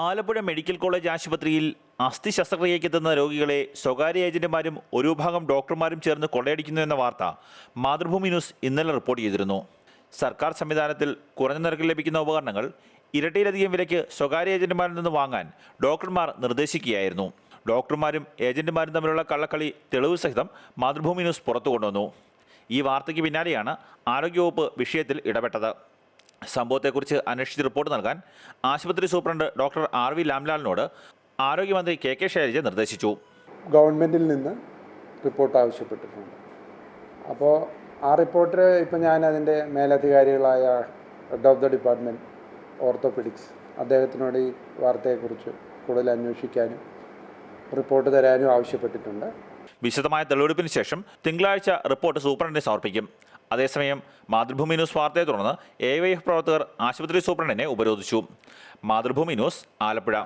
Alappuzha medical college ആശുപത്രിയിൽ അസ്ഥി ശസ്ത്രക്രിയയ്ക്ക് എത്തുന്ന രോഗികളെ സ്വകാര്യ ഏജന്റുമാരും ഒരു വിഭാഗം ഡോക്ടർമാരും ചേർന്ന് കൊള്ളയടിക്കുന്നു എന്ന വാർത്ത മാതൃഭൂമി ന്യൂസ് ഇന്നലെ റിപ്പോർട്ട് ചെയ്തിരുന്നു. സർക്കാർ സംവിധാനത്തിൽ കുറഞ്ഞ നിരക്കിൽ ലഭിക്കുന്ന ഉപകരണങ്ങൾ ഇരട്ടിയിലധികം വിലയ്ക്ക് സ്വകാര്യ ഏജന്റുമാരിൽ നിന്ന് വാങ്ങാൻ ഡോക്ടർമാർ നിർദ്ദേശിക്കുകയായിരുന്നു. ഡോക്ടർമാരും ഏജന്റുമാരും തമ്മിലുള്ള കള്ളക്കളി തെളിവ് സഹിതം മാതൃഭൂമി ന്യൂസ് പുറത്തു കൊണ്ടുവന്നു ഈ വാർത്തയ്ക്ക് പിന്നാലെയാണ് ആരോഗ്യവകുപ്പ് വിഷയത്തിൽ ഇടപെട്ടത്. സംഭവത്തെക്കുറിച്ച് അന്വേഷിച്ച് റിപ്പോർട്ട് നൽകാൻ ആശുപത്രി സൂപ്രണ്ട് ഡോക്ടർ ആർ വി ലാംലാലിനോട് ആരോഗ്യമന്ത്രി കെ കെ ശൈലജ നിർദ്ദേശിച്ചു. ഗവൺമെന്റിൽ നിന്ന് റിപ്പോർട്ട് ആവശ്യപ്പെട്ടിട്ടുണ്ട്. അപ്പോൾ ആ റിപ്പോർട്ട് ഇപ്പം ഞാൻ അതിന്റെ മേലധികാരികളായ head of the department orthopaedics അദ്ദേഹത്തിനോട് ഈ വാർത്തയെക്കുറിച്ച് കൂടുതൽ അന്വേഷിക്കാനും റിപ്പോർട്ട് തരാനും ആവശ്യപ്പെട്ടിട്ടുണ്ട്. വിശദമായ തെളിവെടുപ്പിന് ശേഷം തിങ്കളാഴ്ച റിപ്പോർട്ട് സൂപ്രണ്ടിന് സമർപ്പിക്കും. അതേസമയം മാതൃഭൂമി ന്യൂസ് വാർത്തയെ തുടർന്ന് എ വൈ എഫ് പ്രവർത്തകർ ആശുപത്രി സൂപ്രണ്ടിനെ ഉപരോധിച്ചു. മാതൃഭൂമി ന്യൂസ് ആലപ്പുഴ.